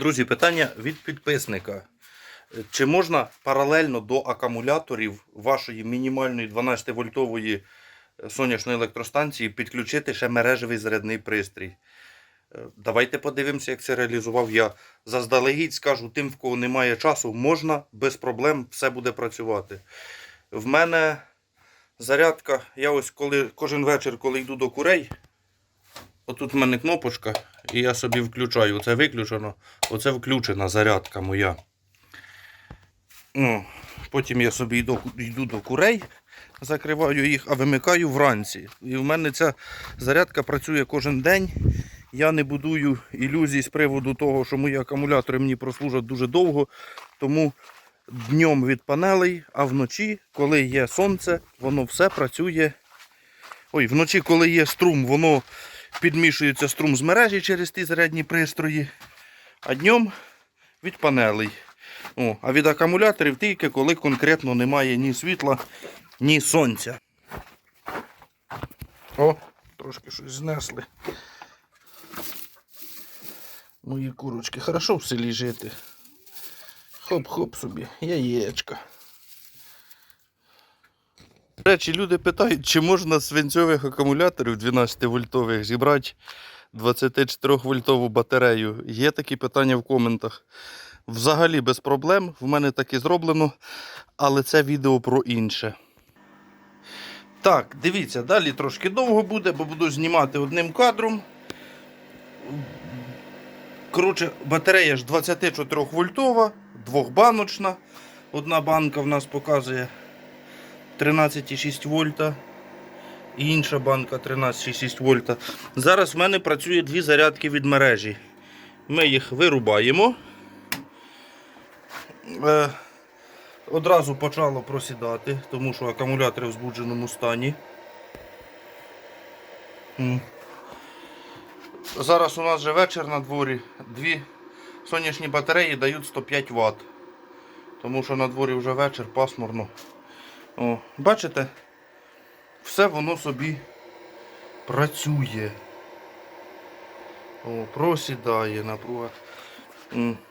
Друзі, питання від підписника. Чи можна паралельно до акумуляторів вашої мінімальної 12-вольтової сонячної електростанції підключити ще мережевий зарядний пристрій? Е, Давайте подивимося, як це реалізував я. Заздалегідь скажу тим, в кого немає часу, можна без проблем все буде працювати. В мене зарядка, я ось коли кожен вечір, коли йду до курей, отут в мене кнопочка, і я собі включаю. Оце виключено, оце включена зарядка моя. Ну, потім я собі йду, йду до курей, закриваю їх, а вимикаю вранці. І в мене ця зарядка працює кожен день. Я не будую ілюзій з приводу того, що мої акумулятори мені прослужать дуже довго. Тому днем від панелей, а вночі, коли є сонце, воно все працює. Ой, вночі, коли є струм, воно підмішується струм з мережі через ті зарядні пристрої, а днем від панелей. О, а від акумуляторів тільки коли конкретно немає ні світла, ні сонця. О, трошки щось знесли. Мої курочки, хорошо в селі жити. Хоп-хоп собі, яєчка. До речі, люди питають, чи можна з свинцьових акумуляторів 12-вольтових зібрати 24-вольтову батарею. Є такі питання в коментах. Взагалі без проблем. В мене так і зроблено, але це відео про інше. Так, дивіться, далі трошки довго буде, бо буду знімати одним кадром. Коротше, батарея ж 24 вольтова, двохбаночна. Одна банка в нас показує 13,6 вольта. І інша банка 13,6 вольта. Зараз в мене працює дві зарядки від мережі. Ми їх вирубаємо. Е, одразу почало просідати, тому що акумулятори в збудженому стані. Зараз у нас вже вечір на дворі. Дві сонячні батареї дають 105 Вт. Тому що на дворі вже вечір, пасмурно. О, бачите? Все воно собі працює. О, просідає напруга.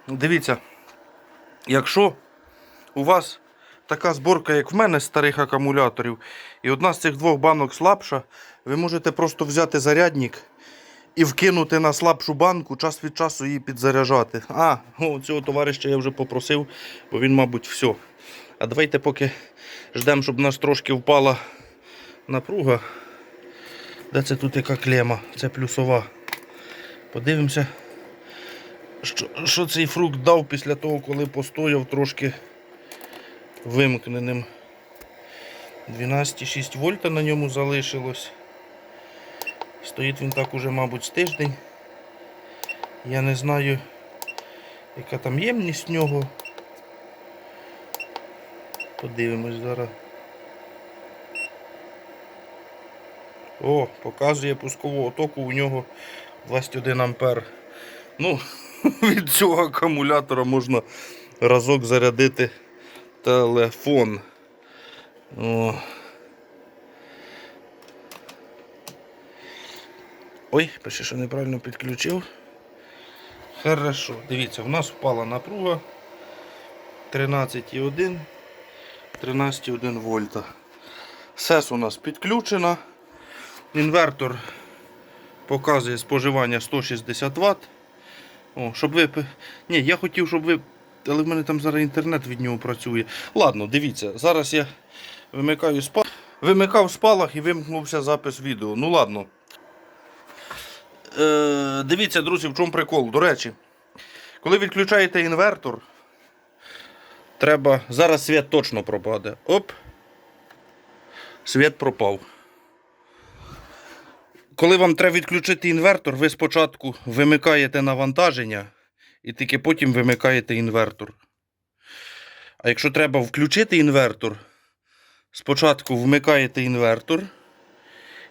Дивіться, якщо у вас така зборка, як в мене, старих акумуляторів, і одна з цих двох банок слабша, ви можете просто взяти зарядник і вкинути на слабшу банку, час від часу її підзаряджати. А, цього товариша я вже попросив, бо він, мабуть, все. А давайте поки ждемо, щоб у нас трошки впала напруга. Де це тут яка клема? Це плюсова. Подивимося, що, що цей фрукт дав після того, коли постояв трошки вимкненим. 12,6 вольта на ньому залишилось. Стоїть він так уже, мабуть, з тиждень. Я не знаю, яка там ємність в нього. Подивимось зараз. О, показує пускового току у нього 21 ампер. Ну, від цього акумулятора можна разок зарядити телефон. О. Ой, пише, що неправильно підключив. Хорошо, дивіться, в нас впала напруга 13,1, 13,1 вольта. СЕС у нас підключена. Інвертор показує споживання 160 Вт. О, щоб ви... Ні, я хотів, щоб ви. Але в мене там зараз інтернет від нього працює. Ладно, дивіться, зараз я вимикаю спалах. Вимикав спалах і вимкнувся запис відео. Ну ладно. Е, дивіться, друзі, в чому прикол. До речі, коли відключаєте інвертор, треба. Зараз світ точно пропаде. Оп. Світ пропав. Коли вам треба відключити інвертор, ви спочатку вимикаєте навантаження і тільки потім вимикаєте інвертор. А якщо треба включити інвертор, спочатку вмикаєте інвертор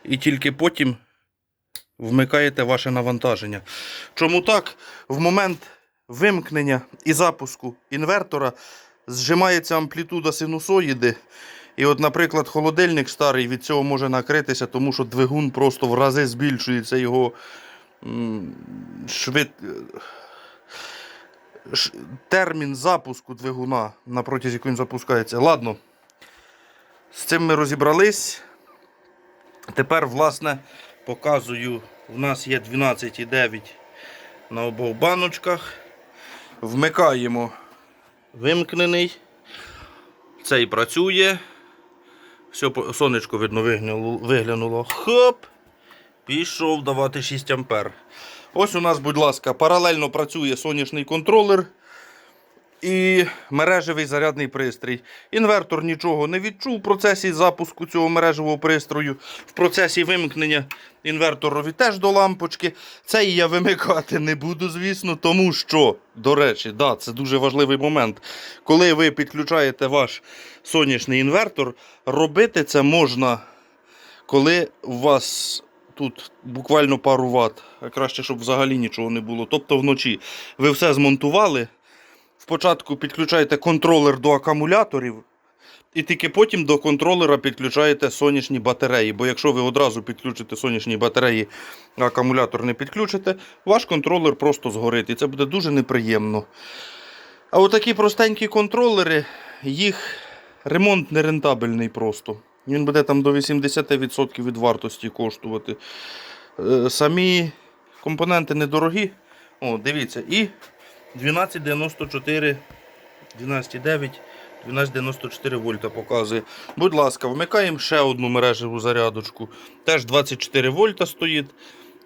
і тільки потім вмикаєте ваше навантаження. Чому так? В момент вимкнення і запуску інвертора зжимається амплітуда синусоїди. І от, наприклад, холодильник старий від цього може накритися, тому що двигун просто в рази збільшується його швид... ш- термін запуску двигуна, на протязі він запускається. Ладно. З цим ми розібрались. Тепер, власне, показую. У нас є 12,9 на обох баночках. Вмикаємо вимкнений. Цей працює. Все, сонечко видно виглянуло. Хоп! Пішов давати 6 ампер. Ось у нас, будь ласка, паралельно працює сонячний контролер і мережевий зарядний пристрій. Інвертор нічого не відчув в процесі запуску цього мережевого пристрою. В процесі вимкнення інверторові теж до лампочки. Цей я вимикати не буду, звісно, тому що, до речі, да, це дуже важливий момент. Коли ви підключаєте ваш сонячний інвертор, робити це можна, коли у вас тут буквально пару ватт, а краще, щоб взагалі нічого не було. Тобто вночі ви все змонтували. Спочатку підключаєте контролер до акумуляторів, і тільки потім до контролера підключаєте сонячні батареї. Бо якщо ви одразу підключите сонячні батареї, а акумулятор не підключите, ваш контролер просто згорить. І це буде дуже неприємно. А отакі простенькі контролери, їх ремонт нерентабельний просто. Він буде там до 80% від вартості коштувати. Е, Самі компоненти недорогі. О, дивіться, і 1294, 12,9, 1294 вольта показує. Будь ласка, вмикаємо ще одну мережеву зарядочку. Теж 24 вольта стоїть.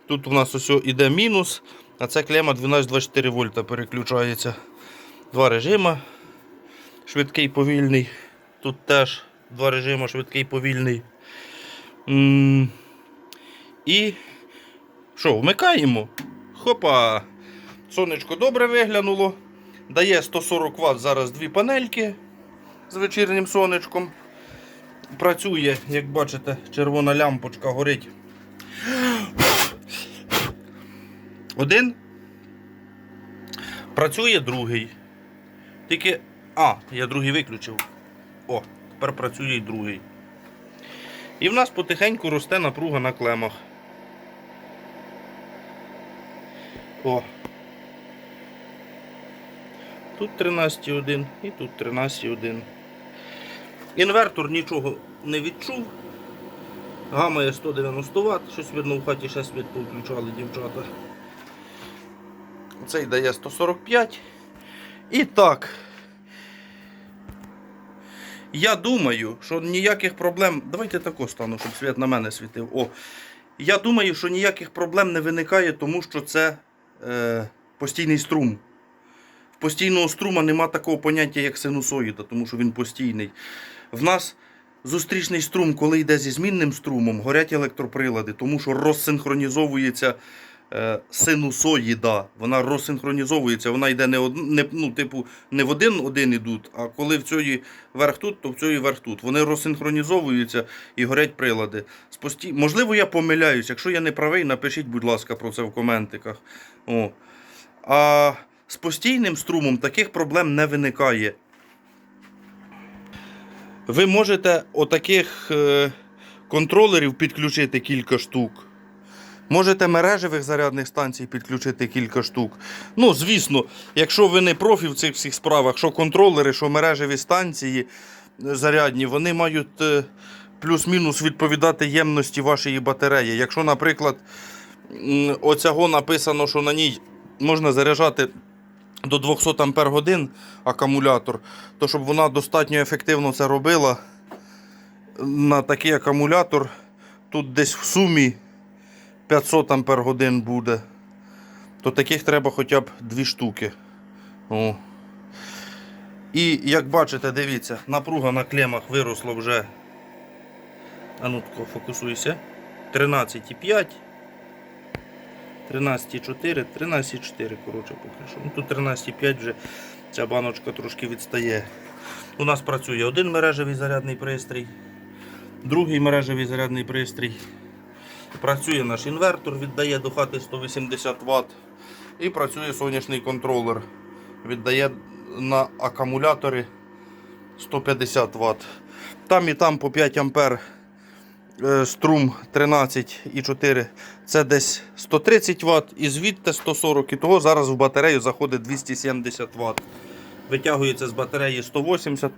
Тут у нас ось іде мінус, а це клема 1224 вольта переключається. Два режима. Швидкий повільний. Тут теж два режима, швидкий повільний. І що, вмикаємо? Хопа! Сонечко добре виглянуло. Дає 140 Вт зараз дві панельки з вечірнім сонечком. Працює, як бачите, червона лямпочка горить. Один. Працює другий. Тільки. А, я другий виключив. О, тепер працює і другий. І в нас потихеньку росте напруга на клемах. О. Тут 13,1 і тут 13,1. Інвертор нічого не відчув. Гамає 190 Вт. Щось видно в хаті ще світ дівчата. Цей дає 145. І так. Я думаю, що ніяких проблем. Давайте тако стану, щоб світ на мене світив. О. Я думаю, що ніяких проблем не виникає, тому що це е, постійний струм. Постійного струма нема такого поняття, як синусоїда, тому що він постійний. В нас зустрічний струм, коли йде зі змінним струмом, горять електроприлади, тому що розсинхронізовується е, синусоїда. Вона розсинхронізовується, вона йде не, од... не, ну, типу, не в один один ідуть, а коли в цій верх тут, то в цій верх тут. Вони розсинхронізовуються і горять прилади. З пості... Можливо, я помиляюсь. Якщо я не правий, напишіть, будь ласка, про це в коментиках. О. А з постійним струмом таких проблем не виникає. Ви можете отаких е, контролерів підключити кілька штук. Можете мережевих зарядних станцій підключити кілька штук. Ну, звісно, якщо ви не профі в цих всіх справах, що контролери, що мережеві станції е, зарядні, вони мають е, плюс-мінус відповідати ємності вашої батареї. Якщо, наприклад, оцього написано, що на ній можна заряджати до 200 Ампер годин акумулятор, то щоб вона достатньо ефективно це робила, на такий акумулятор тут десь в сумі 500 Ампер годин буде. То таких треба хоча б дві штуки. О. І як бачите, дивіться, напруга на клемах виросла вже. А ну фокусуйся. 13,5. 13,4, 13,4, коротше, поки що. Ну, тут 13,5 вже ця баночка трошки відстає. У нас працює один мережевий зарядний пристрій, другий мережевий зарядний пристрій. Працює наш інвертор, віддає до хати 180 Вт. І працює сонячний контролер. Віддає на акумулятори 150 Вт. Там і там по 5 ампер струм 13,4 це десь 130 Вт, і звідти 140, і того зараз в батарею заходить 270 Вт. Витягується з батареї 180,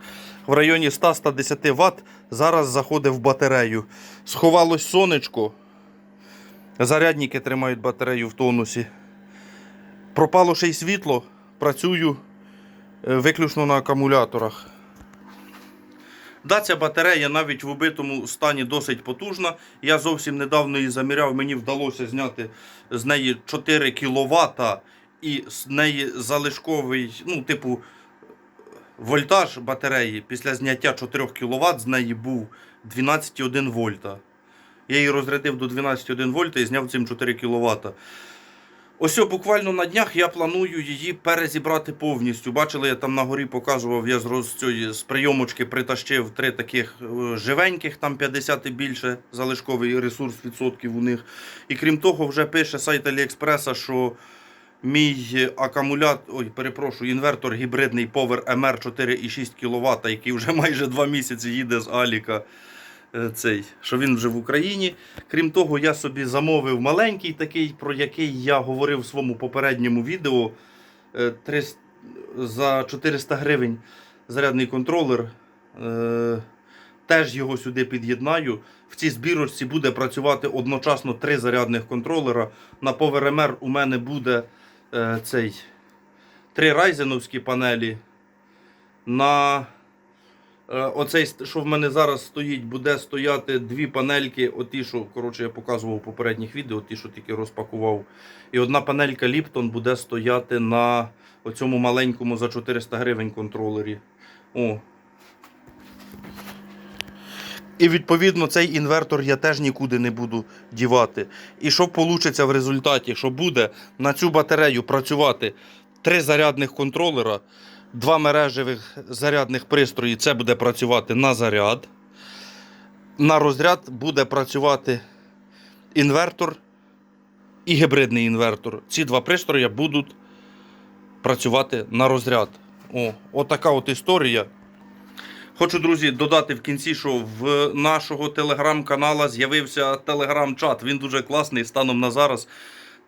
в районі 100-110 Вт зараз заходить в батарею. Сховалось сонечко. Зарядники тримають батарею в тонусі. Пропало ще й світло, працюю е, виключно на акумуляторах. Да, ця батарея навіть в убитому стані досить потужна. Я зовсім недавно її заміряв, мені вдалося зняти з неї 4 кВт і з неї залишковий, ну, типу, вольтаж батареї після зняття 4 кВт з неї був 12,1 вольта. Я її розрядив до 12,1 вольта і зняв цим 4 кВт. Ось буквально на днях я планую її перезібрати повністю. Бачили, я там на горі показував, я з, цієї, з прийомочки притащив три таких е, живеньких, там 50 і більше залишковий ресурс відсотків у них. І крім того, вже пише сайт Аліекспреса, що мій акумулятор, ой, перепрошую, інвертор гібридний Power MR 4,6 кВт, який вже майже два місяці їде з Аліка цей, що він вже в Україні. Крім того, я собі замовив маленький такий, про який я говорив в своєму попередньому відео. Е, 300 За 400 гривень зарядний контролер. Е, Теж його сюди під'єднаю. В цій збірочці буде працювати одночасно три зарядних контролера. На PowerMR у мене буде е, цей три райзеновські панелі. На Е, Оцей, що в мене зараз стоїть, буде стояти дві панельки, оті, що коротше, я показував у попередніх відео, ті, що тільки розпакував. І одна панелька Lipton буде стояти на оцьому маленькому за 400 гривень контролері. О. І відповідно цей інвертор я теж нікуди не буду дівати. І що вийде в результаті, що буде на цю батарею працювати три зарядних контролера, два мережевих зарядних пристрої. Це буде працювати на заряд. На розряд буде працювати інвертор і гібридний інвертор. Ці два пристрої будуть працювати на розряд. О, отака от історія. Хочу, друзі, додати в кінці, що в нашого телеграм-канала з'явився телеграм-чат. Він дуже класний станом на зараз.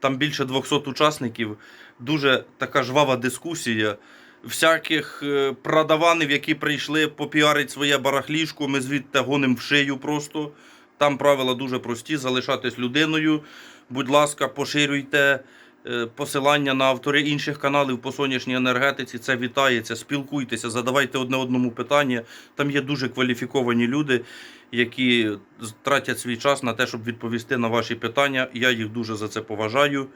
Там більше 200 учасників. Дуже така жвава дискусія. Всяких е, продаванів, які прийшли попіарити своє барахлішко, ми звідти гонимо в шию просто. Там правила дуже прості: залишатись людиною. Будь ласка, поширюйте е, посилання на автори інших каналів по сонячній енергетиці. Це вітається. Спілкуйтеся, задавайте одне одному питання. Там є дуже кваліфіковані люди, які тратять свій час на те, щоб відповісти на ваші питання. Я їх дуже за це поважаю.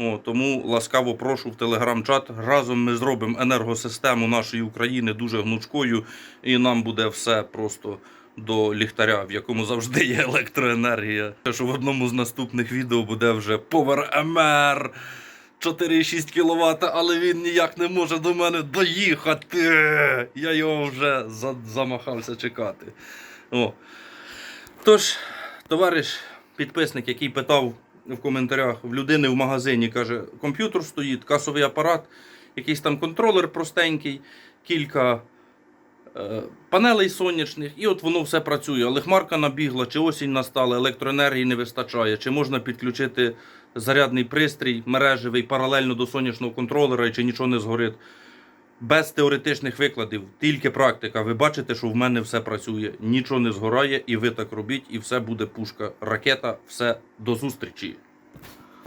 О, тому ласкаво прошу в телеграм-чат. Разом ми зробимо енергосистему нашої України дуже гнучкою, і нам буде все просто до ліхтаря, в якому завжди є електроенергія. Що в одному з наступних відео буде вже Power MR 4,6 кВт, але він ніяк не може до мене доїхати. Я його вже замахався чекати. О. Тож, товариш підписник, який питав в коментарях в людини в магазині, каже, комп'ютер стоїть, касовий апарат, якийсь там контролер простенький, кілька е, панелей сонячних, і от воно все працює. Але хмарка набігла, чи осінь настала, електроенергії не вистачає, чи можна підключити зарядний пристрій мережевий паралельно до сонячного контролера, чи нічого не згорить. Без теоретичних викладів, тільки практика. Ви бачите, що в мене все працює, нічого не згорає, і ви так робіть, і все буде пушка. Ракета, все до зустрічі.